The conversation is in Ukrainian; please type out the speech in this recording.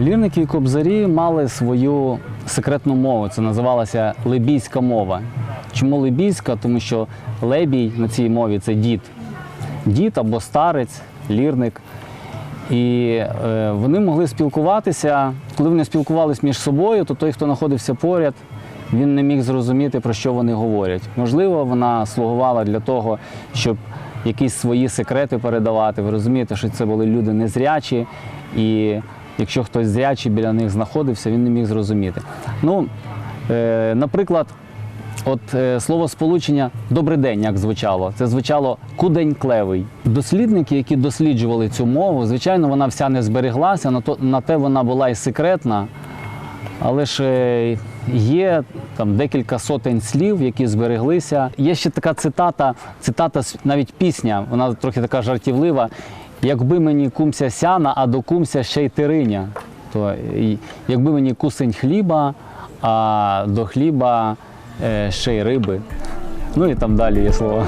Лірники і кобзарі мали свою секретну мову. Це називалася лебійська мова. Чому лебійська? Тому що лебій на цій мові це дід. Дід або старець, лірник. І е, вони могли спілкуватися. Коли вони спілкувалися між собою, то той, хто знаходився поряд, він не міг зрозуміти, про що вони говорять. Можливо, вона слугувала для того, щоб якісь свої секрети передавати. Ви розумієте, що це були люди незрячі, і якщо хтось зрячий біля них знаходився, він не міг зрозуміти. Ну, е, наприклад, От е, слово сполучення добрий день, як звучало. Це звучало кудень клевий. Дослідники, які досліджували цю мову, звичайно, вона вся не збереглася, на то на те вона була і секретна. Але ж е, є там декілька сотень слів, які збереглися. Є ще така цитата, цитата навіть пісня, вона трохи така жартівлива. Якби мені кумся сяна, а до кумся ще й тириня. То якби мені кусень хліба, а до хліба е, ще й риби. Ну і там далі є слова.